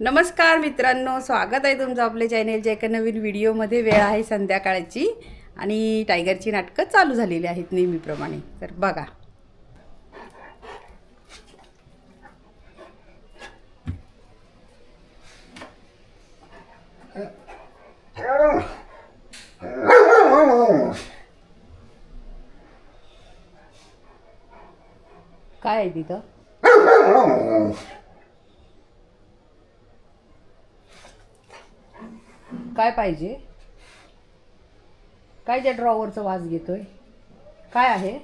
नमस्कार मित्रांनो स्वागत आहे तुमचं आपल्या चॅनेलच्या एका नवीन व्हिडिओमध्ये वेळ आहे संध्याकाळची. आणि टायगरची नाटकं चालू झालेली आहेत नेहमीप्रमाणे. तर बघा. काय आहे तिथं? काय पाहिजे? काय त्या ड्रॉवरचा वास घेतोय? काय आहे?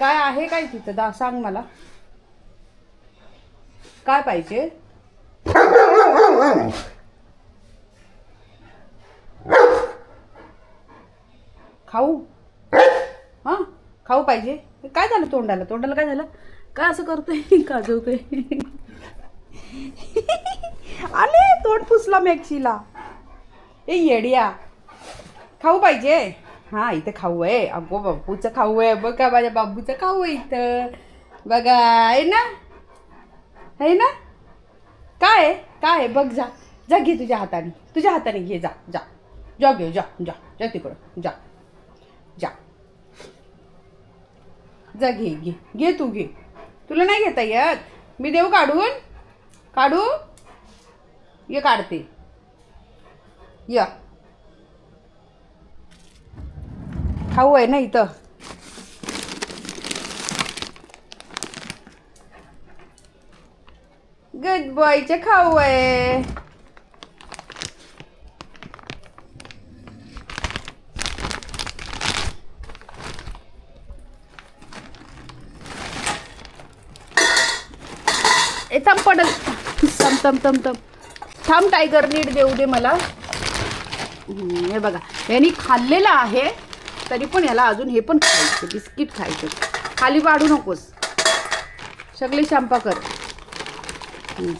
काय आहे काय तिथं? दा सांग मला. काय पाहिजे? खाऊ? हां? खाऊ पाहिजे? काय झालं तोंडाला? तोंडाला काय झालं? काय असं करतोय? काजवतोय? आले! तोंड पुसला मॅक्सीला ए येडिया. खाऊ पाहिजे? हां इथं खाऊ आहे. अगो बाबूचं खाऊ आहे. बघा माझ्या बाबूचं खाऊ आहे इथं. बघा आहे ना? आहे ना? काय आहे? काय बघ जा. जा घे तुझ्या हाताने. तुझ्या हाताने घे जा जा. जा घे जा जा. जा तिकडं. जा. जा. जा घे घे. घे तू घे. तुला नाही घेता येत? मी देऊ काढून? काढू? ये काढते. या. खाऊ आहे ना इथं. गुड बॉयचे खाऊ आहे. ए थांब पडल. तम तम तम तम थांब टायगर नीट देऊ दे मला. हे बघा. यांनी खाल्लेलं आहे तरी पण याला अजून हे पण खायचं बिस्किट खायचं. खाली वाढू नकोस. सगळे शांपा कर.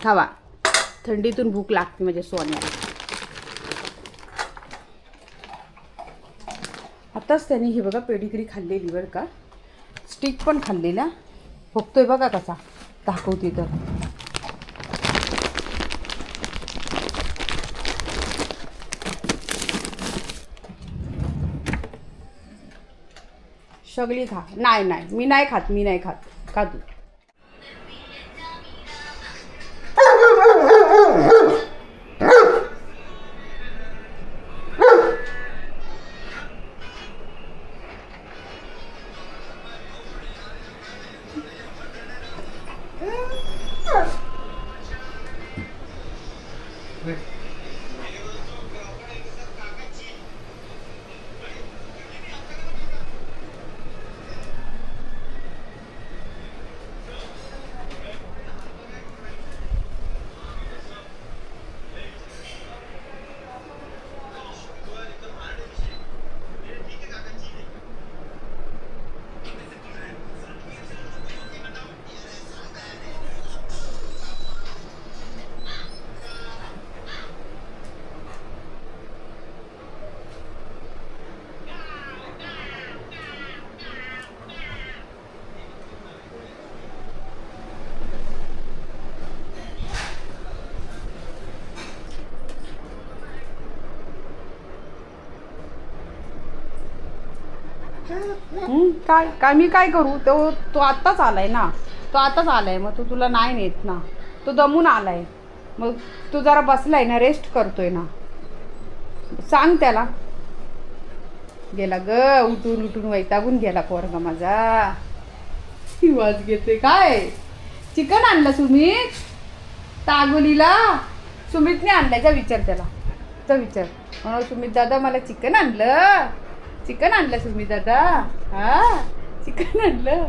खावा. थंडीतून भूक लागते म्हणजे सोन्याला. आताच त्याने ही बघा पेडिग्री खाल्लेली बरं का. स्टिक पण खाल्लेला बघतोय बघा कसा. दाखवते तर. सगळी खा. नाही नाही. मी नाही खात मी नाही खात. खा तू हं, काय काय मी काय करू? तो तो आत्ताच आलाय ना. तो आत्ताच आलाय मग तो तुला नाही नेत ना. तो दमून आलाय. मग तू जरा बसलाय ना रेस्ट करतोय ना. सांग त्याला. गेला ग उठून उठून वैतागून गेला पोरगा माझा. वाज घेते काय? चिकन आणलं सुमित? तागोलीला? सुमितने आणलायचा विचार त्याला. तो विचार. म्हणून सुमित दादा मला चिकन आणलं. चिकन आणलं सुमी दादा. हा? चिकन आणलं?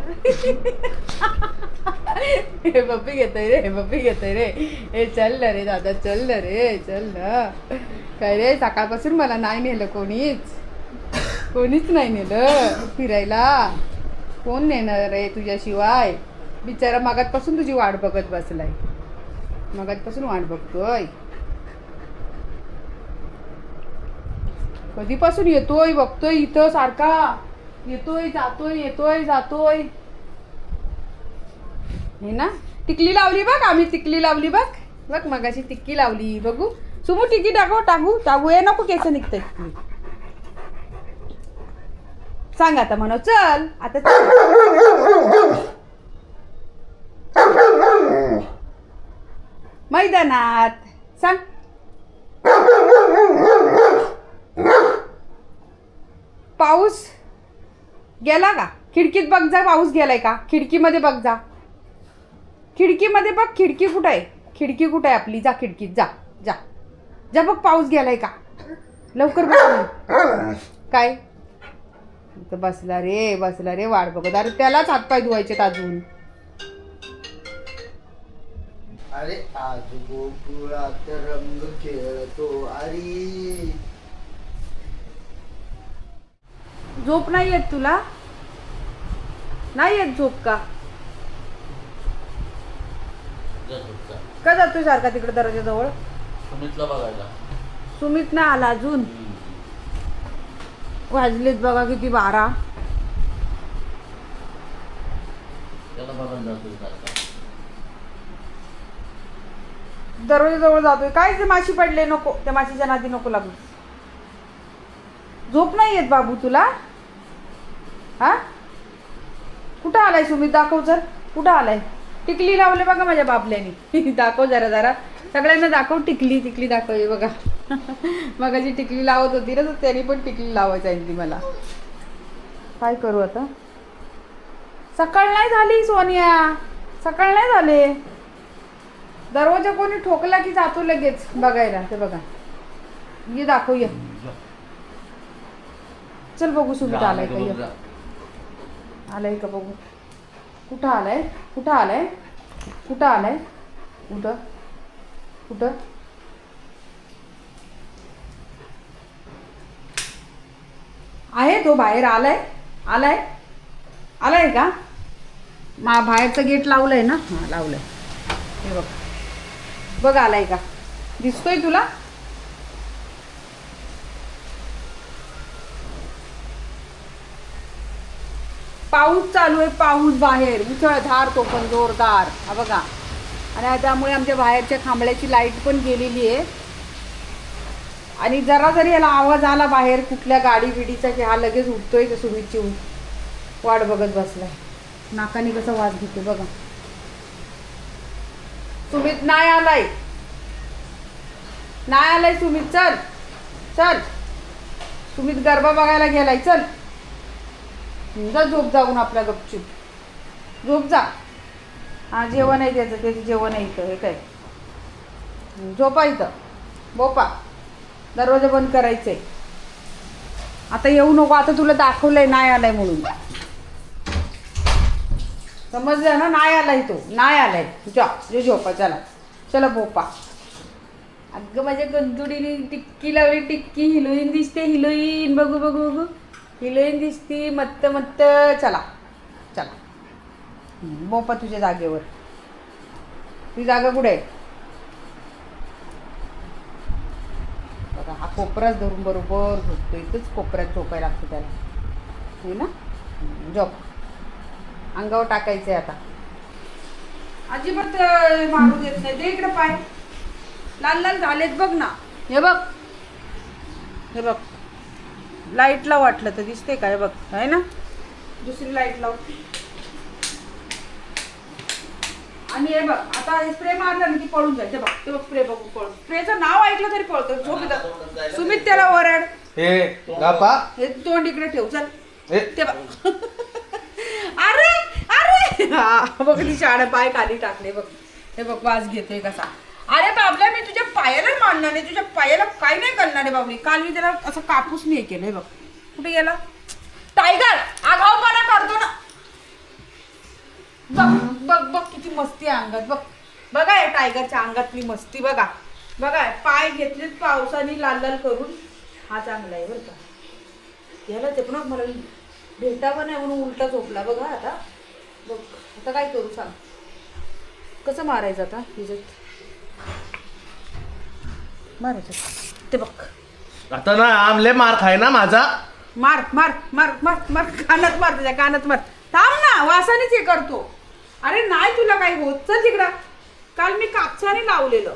हे पप्पी घेतोय रे हे पप्पी घेतोय रे. हे चल ना रे दादा चल ना रे चल ना. काय रे सकाळपासून मला नाही नेलं कोणीच. कोणीच नाही नेलं फिरायला. कोण नेणार रे तुझ्याशिवाय? बिचारा मागातपासून तुझी वाट बघत बसलाय. मगातपासून वाट बघतोय. कधीपासून येतोय बघतोय इथं सारखा. येतोय जातोय येतोय जातोय. हे ना? टिकली लावली बघ आम्ही टिकली लावली बघ. बघ मगाशी टिक्की लावली. बघू. सुमू टिकी टाकू टाकू टाकू. ये नको केस निघतंय. सांग आता म्हणो. चल आता चल. मैदानात. सांग. पाऊस गेला का? खिडकीत बघ जा पाऊस गेलाय का? खिडकीमध्ये बघ जा. खिडकीमध्ये बघ खिडकी कुठं आहे? खिडकी कुठं आहे आपली? जा खिडकीत जा जा. जा बघ पाऊस गेलाय का? लवकर बघ काय? बसला रे बसला रे वाट बघत. अरे त्यालाच हातपाय धुवायचे अजून. अरे आज गोकुळात रंग खेळतो अरे झोप नाही येत तुला? नाही येत झोप का? का जातोय सारखा तिकडे दरवाजाजवळ? सुमितला बघायला. सुमित ना आला अजून? वाजलेत बघा किती बारा. सारखा. दरवाजाजवळ जातोय. काय ते माशी पडले? नको. त्या माशीच्या नादी नको लागू. झोप नाही येत बाबू तुला? हा? कुठं आलाय सुमित? दाखव जर. कुठं आलाय? टिकली लावले बघा माझ्या बाबल्याने. दाखव जरा जरा. सगळ्यांना दाखव टिकली टिकली दाखवली बघा. मगाची टिकली लावत होती ना तर त्याने पण टिकली लावायची आहे ती मला. काय करू आता? सकाळ नाही झाली सोनिया. सकाळ नाही झाले. दरवाजा कोणी ठोकला की जातो लगेच बघायला ते बघा. ये दाखव ये. चल बघू सुमित आलाय का आलाय का बघू. कुठं आलाय? कुठं आलाय? कुठं आलाय? कुठं कुठं आहे तो बाहेर आलाय? आलाय? आलाय का? मा बाहेरचं गेट लावलंय ना? हां लावलंय. हे बघ. बघ आलाय का? दिसतोय तुला? पाऊस चालू आहे पाऊस बाहेर. मुसळधार तो पण जोरदार. हा बघा. आणि त्यामुळे आमच्या बाहेरच्या खांबळ्याची लाइट पण गेलेली आहे. आणि जरा जरी याला आवाज आला बाहेर कुठल्या गाडी बिडीचा की हा लगेच उठतोय तर सुमितची वाट बघत बसलाय. नाकाने कसा वाज घेतो बघा. सुमित नाही आलाय. नाही आलाय सुमित चल. चल. सुमित गरबा बघायला गेलाय. चल. जा झोप जाऊन आपल्या गपचूप. झोप जा. हा जेवण आहे त्याचं त्याचं जेवण आहे इथं हे काय? झोपा इथं. बोपा. दरवाजा बंद करायचंय. आता येऊ नको आता तुला दाखवलंय नाही आलाय म्हणून. समजलं ना नाही आलाय तो. नाही आलाय. जा जे झोपा चला. चला बोपा. अगं माझ्या गंदुडीने टिक्की लावली टिक्की हिलोईन दिसते हिलोईन. बघू बघू बघू. हिलोईन दिसती मत्त मत्त. चला चला. बोपा तुझ्या जागेवर. ती जागा कुठे? आहे बघा हा कोपराच धरून बरोबर झोपतो. इथंच कोपऱ्यात झोपायला लागतं त्याला. हो ना? झोप. अंगावर टाकायचंय आता. अजिबात मारू देत नाही. दे इकडे पाय. लाल लाल झालेत बघ ना. हे बघ. हे बघ. लाईटला वाटलं तर दिसते काय बघ आहे ना? दुसरी लाइट लाव. आणि हे बघ आता स्प्रे मारला ना की पळून जाईल. ते बघ ते बघ स्प्रे बघू पळून. स्प्रेचं नाव ऐकलं तरी पळतो. झोप येतं. सुमित त्याला ओरड. हे गापा. हे तोंड इकडे ठेव चल. ते बघ. अरे अरे. हा बघ ती शाळा पाय खाली टाकले बघ. हे बघ वास घेतोय कसा अरे बाबल्या मी तुझ्या पायाला मारणार नाही तुझ्या पायाला काय नाही करणार आहे बाबली काल मी त्याला असं कापूस नाही केलं बघ. कुठे गेला? टायगर आगाऊपणा करतो ना. बघ बघ बघ किती मस्ती अंगात. बघ बघा या टायगरच्या अंगातली मस्ती बघा. बघा पाय घेतलेत पावसाने लाल लाल करून. हा चांगला आहे बरं का. याला ते पण मला भेटावं नाही म्हणून उलटा झोपला बघा आता. बघ आता काय करू सांग. कसं मारायचं आता? हिजत मारायचं ते बघ. आता ना आमले मार खाय ना माझा. मार मार मार मार मार. कानात मार त्याच्या कानात मार. थांब ना वासानेच हे करतो. अरे नाही तुला काही होत. चल तिकडं. काल मी कापसाने लावलेलं.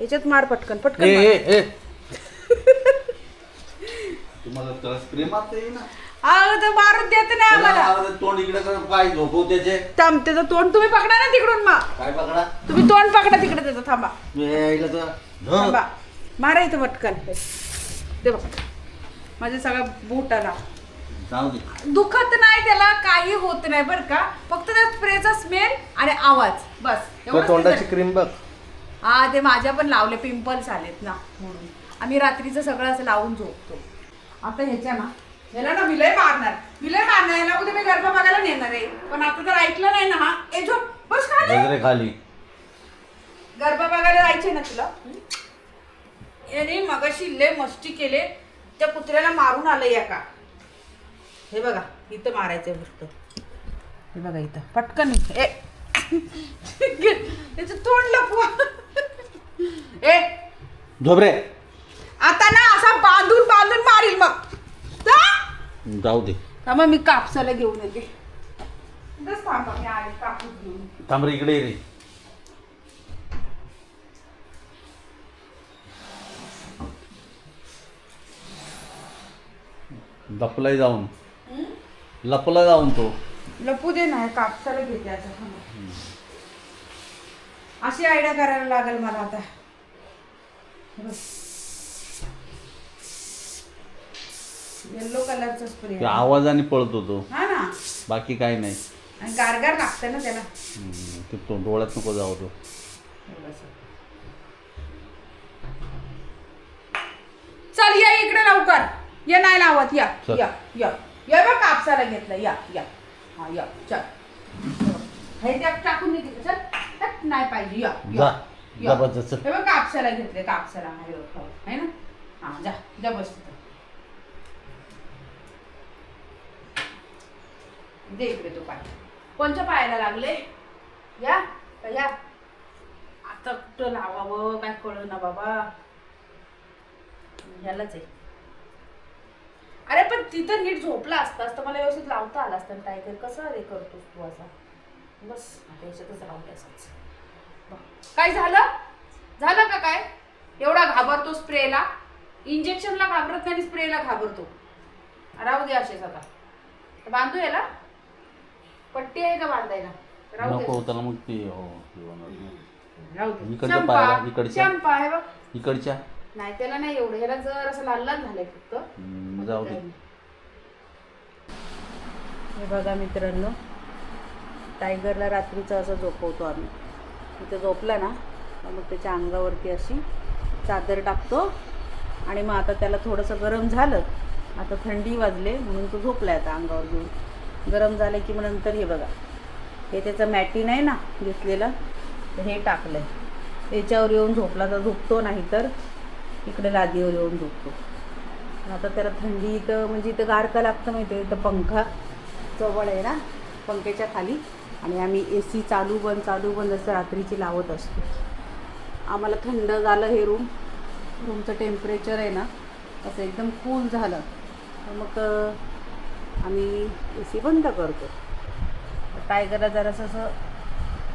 याच्यात मार पटकन पटकन ए मार. ए ए. तुम्हाला तर स्प्रे मारता येईल ना अहो, तर मारून देत नाही आम्हाला. तोंड इकडे कर. पाय झोपव त्याचे थांब त्याचं तोंड तुम्ही पकडा ना तिकडून मग. काय पकडा? तुम्ही तोंड पकडा तिकडे त्याचं थांबा. यायला तर थांबा. मारा इथं पटकन. दे बघ. माझे सगळा बूट आला. जाऊ दे. दुखत नाही त्याला काही होत नाही बरं का. फक्त त्या स्प्रेचा स्मेल आणि आवाज. बस. एवढंच तोंडाची क्रीम बघ. हा ते माझ्या पण लावले पिंपल्स आलेत ना म्हणून. आम्ही रात्रीचं सगळं असं लावून झोपतो. आता ह्याच्या ना ह्याला ना विलय मारणार. विलय मारणार. याला उद्या मी गरबा बघायला नेणार आहे. पण आता तर ऐकलं नाही ना हा. ए झोप. बस खाली. गजरे खाली. जायचे ना तुला? याने मगाशी लय मस्ती केले त्या कुत्र्याला मारून आलं या का? हे बघा इथं मारायचंय फक्त हे बघा इथं. पटकन इथं. ए! त्याचं तोंड लपवा. ए! झोबरे आता ना असा बांधून बांधून मारील मग. जा. जाऊ दे. हा, मग मी कापसाला घेऊन येते. इथंच थांबा मी आले कापूस घेऊन. थांब रे इकडे ये रे. लपलाय जाऊन. लपला जाऊन तो. लपू दे ना कापसाला घेते आता. अशी आयडिया करायला लागेल मला आता. येल्लो कलरचा स्प्रे ते आवाजाने पळतो तो. हा ना. बाकी काही नाही. आणि गारगार लागतं ना त्याला. हम्म, ते तो डोळ्यात नको जाऊ तो. चल या इकडे लवकर. या नाही लावत या चल. या या. या बघ कापसाला घेतलं या या. हा या चल. हे त्यात टाकून दे चल. हट, नाही पाहिजे या जा. या, चल. हे बघ कापसाला घेतले कापसाला हो. आहे ना? हा जा जा बस तिथं. दे इकडे तो पाय. कोणच्या पायाला लागले या का या. आता कुठं लावावं काय कळ ना बाबा. ह्यालाच आहे. अरे पण तिथं नीट झोपला असतास तर मला व्यवस्थित लावता आला असतं टायगर. कसं रे करतोस तू असा? बस आता याच्यातच राहू असाच काय झालं? झालं का काय? एवढा घाबरतो स्प्रेला? इंजेक्शनला घाबरत नाही स्प्रेला घाबरतो. राहू दे असेच आता. बांधू याला? पट्टी आहे का बांधायला? राहू नको दे त्याला मग ते हो हे होणार. राहू दे. इकडच्या पायाला, इकडच्या. चंपा आहे बघ. इकडच्या. नाही त्याला नाही एवढं. ह्याला जर असं लाल लाल झालंय फक्त. हम्म, जाऊ दे. हे बघा मित्रांनो टायगरला रात्रीचं असं झोपवतो आम्ही. इथं झोपला ना तर मग त्याच्या अंगावरती अशी चादर टाकतो. आणि मग आता त्याला थोडंसं गरम झालं आता थंडी वाजले म्हणून तो झोपला आता अंगावर घेऊन. गरम झालं की मग नंतर हे बघा. हे त्याचं मॅटिन आहे ना घेतलेलं तर हे टाकलं आहे याच्यावर येऊन झोपला तर झोपतो नाही तर इकडे लादीवर येऊन झोपतो. आता त्याला थंडी इथं म्हणजे इथं गारका लागतं माहिती आहे? इथं पंखा जवळ आहे ना पंख्याच्या खाली. आणि आम्ही ए सी चालू बंद चालू बंद असं रात्रीची लावत असतो. आम्हाला थंड झालं हे रूम रूमचं टेम्परेचर आहे ना असं एकदम कूल झालं. तर मग आम्ही ए सी बंद करतो. टायगरला जरासं असं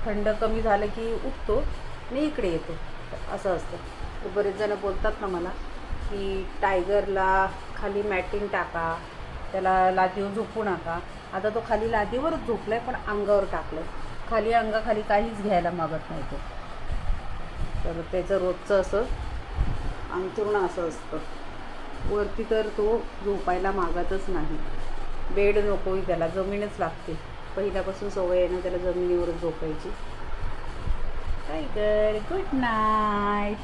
थंड कमी झालं की उठतो आणि इकडे येतो. असं असतं. तर बरेच जण बोलतात ना मला की टायगरला खाली मॅटिंग टाका त्याला लादीवर झोपू नका. आता तो खाली लादीवरच झोपलाय पण अंगावर टाकलं खाली अंगाखाली काहीच घ्यायला मागत नाही तो. तर त्याचं रोजचं असं अंथरुण असं असतं. वरती तर तो झोपायला मागतच नाही. बेड नकोही त्याला जमीनच लागते. पहिल्यापासून सवय आहे ना त्याला जमिनीवरच झोपायची. Tiger good night